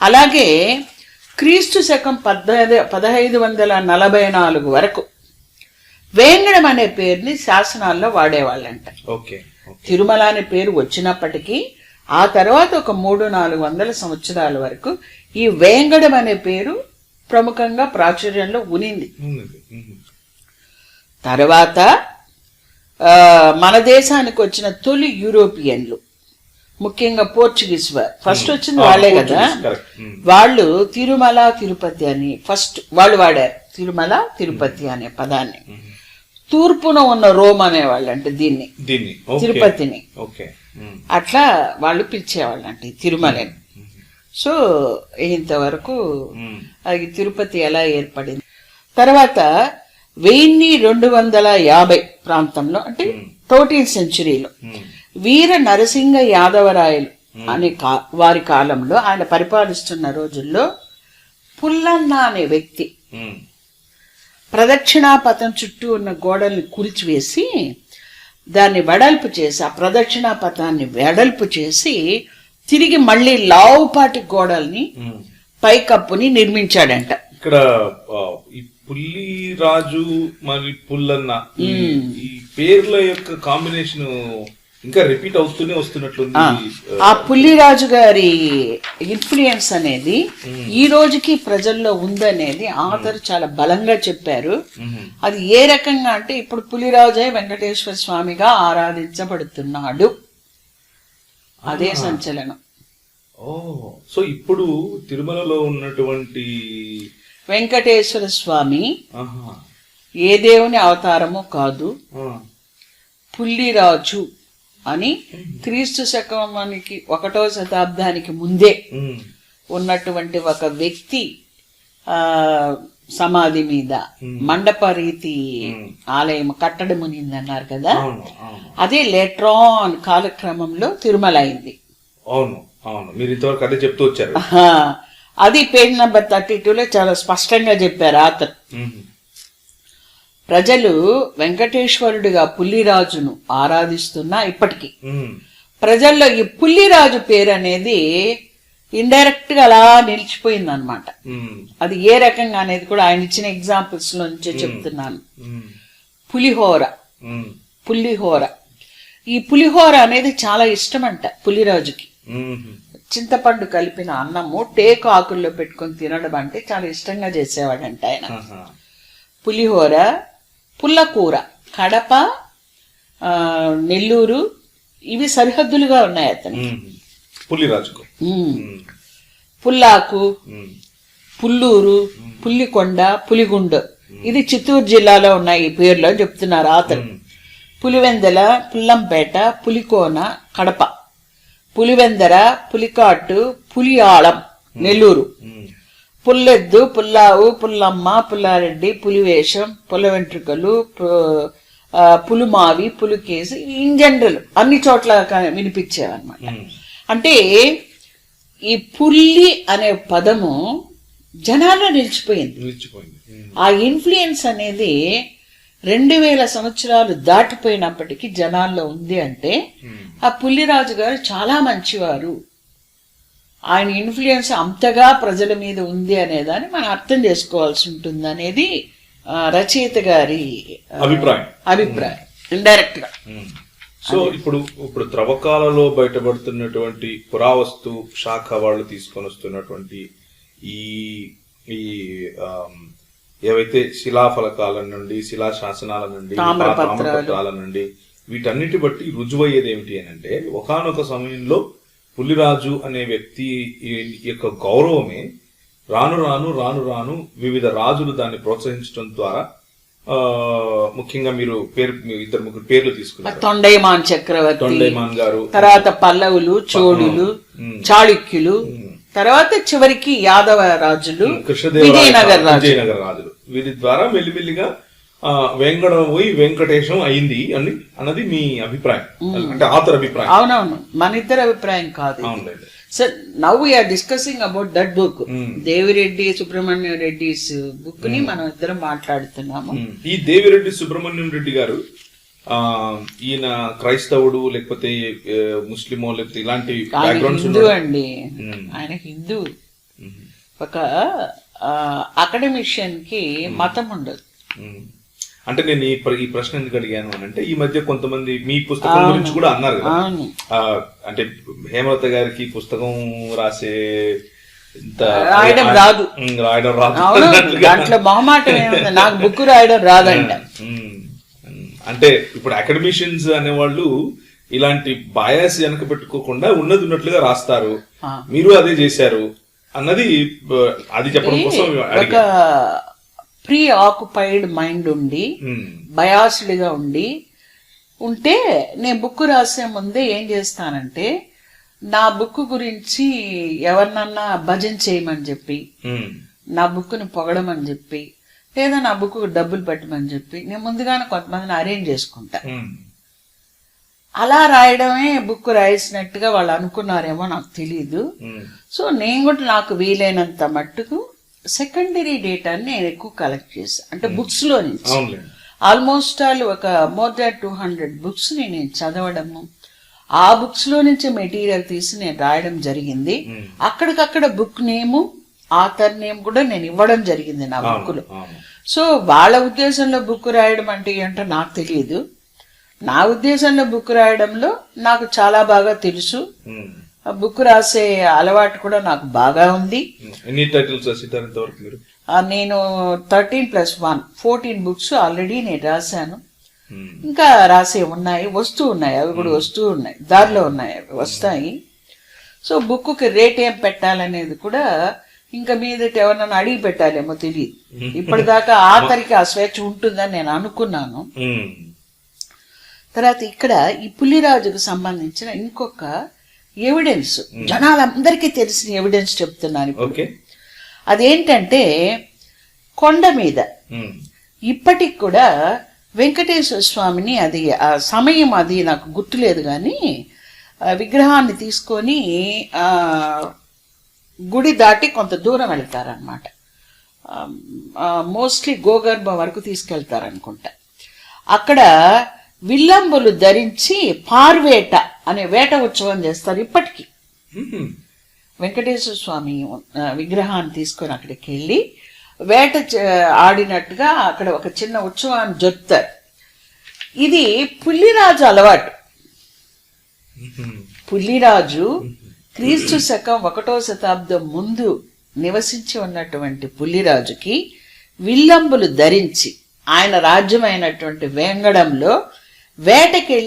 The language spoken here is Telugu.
అలాగే క్రీస్తు శకం పద్దెనిమిది పదహైదు వందల నలభై నాలుగు వరకు వేంగడం అనే పేరుని శాసనాల్లో వాడేవాళ్ళంట. ఓకే తిరుమల అనే పేరు వచ్చినప్పటికీ ఆ తర్వాత ఒక మూడు నాలుగు వందల సంవత్సరాల వరకు ఈ వేంగడం అనే పేరు ప్రముఖంగా ప్రాచుర్యంలో ఉనింది. తర్వాత మన దేశానికి వచ్చిన తొలి యూరోపియన్లు. ముఖ్యంగా పోర్చుగీస్ వారు ఫస్ట్ వచ్చింది వాళ్ళే కదా. వాళ్ళు తిరుమల తిరుపతి అని ఫస్ట్ వాళ్ళు వాడారు. తిరుమల తిరుపతి అనే పదాన్ని. తూర్పున ఉన్న రోమ్ అనేవాళ్ళు అంటే దీన్ని. తిరుపతిని. అట్లా వాళ్ళు పిలిచేవాళ్ళు అంటే తిరుమలని సో ఇంతవరకు. అది తిరుపతి ఎలా ఏర్పడింది? తర్వాత వెయ్యి రెండు వందల యాభై ప్రాంతంలో అంటే థర్టీన్త్ సెంచురీలో. వీర నరసింహ యాదవరాయలు అనే కా వారి కాలంలో ఆయన పరిపాలిస్తున్న రోజుల్లో పుల్లన్న అనే వ్యక్తి. ప్రదక్షిణాపథం చుట్టూ ఉన్న గోడల్ని కూల్చివేసి దాన్ని వెడల్పు చేసి ఆ ప్రదక్షిణాపథాన్ని వెడల్పు చేసి తిరిగి మళ్ళీ లావుపాటి గోడల్ని. పైకప్పుని నిర్మించాడంట ఇక్కడ ఈ పుల్లి రాజు మరి పుల్లన్న ఈ పేర్ల యొక్క కాంబినేషన్ ఇంకా రిపీట్ అవుతూనే వస్తున్నట్లుంది ఆ పుల్లిరాజు గారి ఇన్ఫ్లుయెన్స్ అనేది ఈ రోజుకి ప్రజల్లో ఉందనేది ఆథర్ చాలా బలంగా చెప్పారు. అది ఏ రకంగా అంటే ఇప్పుడు పులిరాజే వెంకటేశ్వర స్వామిగా ఆరాధించబడుతున్నాడు అదే సంచలనం ఓ సో ఇప్పుడు తిరుమలలో ఉన్నటువంటి వెంకటేశ్వర స్వామి. ఏ దేవుని అవతారము కాదు. పుల్లిరాజు అని క్రీస్తు శకమానికి ఒకటో శతాబ్దానికి ముందే. ఉన్నటువంటి ఒక వ్యక్తి ఆ సమాధి మీద మండప రీతి ఆలయం కట్టడం అన్నారు కదా? అదే లేట్రాన్ కాలక్రమంలో తిరుమల అయింది అవును అవును. మీరు ఇంతవరకు అదే చెప్తూ వచ్చారు. అది పేజ్ నెంబర్ థర్టీ టూలో చాలా స్పష్టంగా చెప్పారు అతను ఉమ్. ప్రజలు వెంకటేశ్వరుడిగా పుల్లిరాజును ఆరాధిస్తున్నా ఇప్పటికీ. ప్రజల్లో ఈ పుల్లిరాజు పేరు అనేది ఇండైరెక్ట్గా అలా నిలిచిపోయింది అనమాట. అది ఏ రకంగా అనేది కూడా ఆయన ఇచ్చిన ఎగ్జాంపుల్స్ నుంచే చెప్తున్నాను. పులిహోర ఉమ్. పులిహోర ఈ పులిహోర అనేది చాలా ఇష్టమంట పులిరాజుకి ఉమ్. చింతపండు కలిపిన అన్నము టేకు ఆకుల్లో పెట్టుకొని తినడం అంటే చాలా ఇష్టంగా చేసేవాడంట ఆయన. పులిహోర పుల్లకూర కడప నెల్లూరు ఇవి సరిహద్దులుగా ఉన్నాయి అతను. పుల్లిరాజుకు. పుల్లాకు. పుల్లూరు పుల్లికొండ పులిగుండ. ఇది చిత్తూరు జిల్లాలో ఉన్నాయి ఈ పేర్లో చెప్తున్నారు అతను పులివెందల పుల్లంపేట పులికోన కడప. పులివెందర పులికాటు పులియాళం నెల్లూరు. పుల్లెద్దు పుల్లావు పుల్లమ్మ పుల్లారెడ్డి పులివేషం పుల వెంట్రుకలు పులుమావి పులికేసి ఇన్ జనరల్ అన్ని చోట్ల వినిపించేవన్నమాట. అంటే ఈ పుల్లి అనే పదము జనాల్లో నిలిచిపోయింది. ఆ ఇన్ఫ్లుయెన్స్ అనేది రెండు వేల సంవత్సరాలు దాటిపోయినప్పటికీ జనాల్లో ఉంది అంటే. ఆ పుల్లిరాజు గారు చాలా మంచివారు ఆయన ఇన్ఫ్లుయెన్స్ అంతగా ప్రజల మీద ఉంది అనేదాన్ని మనం అర్థం చేసుకోవాల్సి ఉంటుంది అనేది రచయిత గారి అభిప్రాయం అభిప్రాయం ఇండైరెక్ట్గా. సో ఇప్పుడు ఇప్పుడు త్రవ్వకాలలో బయటపడుతున్నటువంటి పురావస్తు శాఖ వాళ్ళు తీసుకొని వస్తున్నటువంటి ఈ ఈ ఏవైతే శిలాఫలకాల నుండి శిలా శాసనాల నుండి. తామ్రపత్రాల నుండి వీటన్నిటి బట్టి రుజువయ్యేది ఏమిటి అని అంటే ఒకానొక సమయంలో పులిరాజు అనే వ్యక్తి యొక్క గౌరవమే రాను రాను రాను రాను వివిధ రాజులు దాన్ని ప్రోత్సహించడం ద్వారా ఆ, ముఖ్యంగా మీరు పేరు ఇద్దరు ముగ్గురు పేర్లు తీసుకున్నారు. తొండైమాన్ చక్రవర్తి తొండైమాన్ గారు తర్వాత పల్లవులు ఉమ్. చాళుక్యులు తర్వాత చివరికి యాదవ రాజులు కృష్ణదేవరాయ విజయనగర్ రాజు విజయనగర రాజులు. వీరి ద్వారా మెల్లిమెల్లిగా వెంకటం పోయి వెంకటేశం అయింది అని అన్నది మీ అభిప్రాయం. అంటే ఆతర్ అభిప్రాయం. అవునవును మన ఇద్దరి అభిప్రాయం కాదు sir now we're discussing about that book. Devireddy Subrahmanya Reddy's బుక్ని మనం ఇద్దరం మాట్లాడుతున్నాము. ఈ దేవిరెడ్డి సుబ్రహ్మణ్యం రెడ్డి గారు ఈయన క్రైస్తవుడు లేకపోతే ముస్లిమో లేకపోతే ఇలాంటి హిందూ అండి. ఆయన హిందూ. ఒక అకాడమిషియన్కి మతం ఉండదు. అంటే నేను ఈ ఈ ప్రశ్న ఎందుకు అడిగాను అని అంటే ఈ మధ్య కొంతమంది మీ పుస్తకం గురించి కూడా అన్నారు కదా అంటే హేమలత గారికి పుస్తకం రాసే రాయడం రాదు. రాయడం రాదు. దాంట్లో మొహమాటం ఏముంది నాకు బుక్ రాయడం రాదంట. అంటే ఇప్పుడు అకాడమిషియన్స్ అనేవాళ్ళు ఇలాంటి బాయాస్ వెనక పెట్టుకోకుండా ఉన్నది ఉన్నట్లుగా రాస్తారు. మీరు అదే చేశారు అన్నది అది చెప్పడం కోసం ప్రీ ఆక్యుపైడ్ మైండ్ ఉండి బయాస్డ్గా ఉండి ఉంటే నేను బుక్ రాసే ముందే ఏం చేస్తానంటే నా బుక్ గురించి ఎవరినన్నా భజన చేయమని చెప్పి ఉమ్, నా బుక్ని పొగడమని చెప్పి లేదా నా బుక్ డబ్బులు పెట్టమని చెప్పి నేను ముందుగానే కొంతమందిని అరేంజ్ చేసుకుంటా. ఉమ్, అలా రాయడమే బుక్ రాసినట్టుగా వాళ్ళు అనుకున్నారేమో నాకు తెలియదు సో నేను కూడా నాకు వీలైనంత మట్టుకు సెకండరీ డేటాని నేను ఎక్కువ కలెక్ట్ చేశాను అంటే బుక్స్లో నుంచి. అవునులేండి ఆల్మోస్ట్ ఆల్ ఒక more than two hundred books నేను చదవడము. ఆ బుక్స్లో నుంచి మెటీరియల్ తీసి నేను రాయడం జరిగింది. ఉమ్. అక్కడికక్కడ బుక్ నేము ఆథర్ నేమ్ కూడా నేను ఇవ్వడం జరిగింది నా బుక్లో. అవును. సో వాళ్ళ ఉద్దేశంలో బుక్ రాయడం అంటే ఏంటో నాకు తెలియదు నా ఉద్దేశంలో బుక్ రాయడంలో నాకు చాలా బాగా తెలుసు. ఆ బుక్ రాసే అలవాటు కూడా నాకు బాగా ఉంది. ఎన్ని టైటిల్స్ రాసిద్దారు ఇంతవరకు మీరు? నేను thirteen plus one fourteen books already నేను రాశాను. ఇంకా రాసే ఉన్నాయి వస్తూ ఉన్నాయి అవి కూడా వస్తూ ఉన్నాయి దారిలో ఉన్నాయి అవి వస్తాయి. సో బుక్కి రేట్ ఏం పెట్టాలనేది కూడా ఇంకా మీదట ఎవరన్నా అడిగి పెట్టాలేమో తెలియదు ఇప్పటిదాకా ఆఖరికి ఆ స్వేచ్ఛ ఉంటుందని నేను అనుకున్నాను. తర్వాత ఇక్కడ ఈ పులిరాజుకు సంబంధించిన ఇంకొక ఎవిడెన్స్ జనాలందరికీ తెలిసిన ఎవిడెన్స్ చెప్తున్నాను ఓకే అదేంటంటే కొండ మీద. ఉమ్, ఇప్పటికి కూడా వెంకటేశ్వర స్వామిని అది ఆ సమయం అది నాకు గుర్తులేదు కానీ విగ్రహాన్ని తీసుకొని గుడి దాటి కొంత దూరం వెళ్తారనమాట మోస్ట్లీ గోగర్భం వరకు తీసుకెళ్తారనుకుంటా. అక్కడ విల్లంబులు ధరించి పార్వేట అనే వేట ఉత్సవం చేస్తారు ఇప్పటికీ. వెంకటేశ్వర స్వామి విగ్రహాన్ని తీసుకొని అక్కడికి వెళ్ళి వేట ఆడినట్టుగా అక్కడ ఒక చిన్న ఉత్సవాన్ని జరుపుతారు. ఇది పుల్లిరాజు అలవాటు. పుల్లిరాజు క్రీస్తు శకం ఒకటో శతాబ్దం ముందు నివసించి ఉన్నటువంటి పుల్లిరాజుకి విల్లంబులు ధరించి ఆయన రాజ్యమైనటువంటి వేంగడంలో వేటకెళ్ళి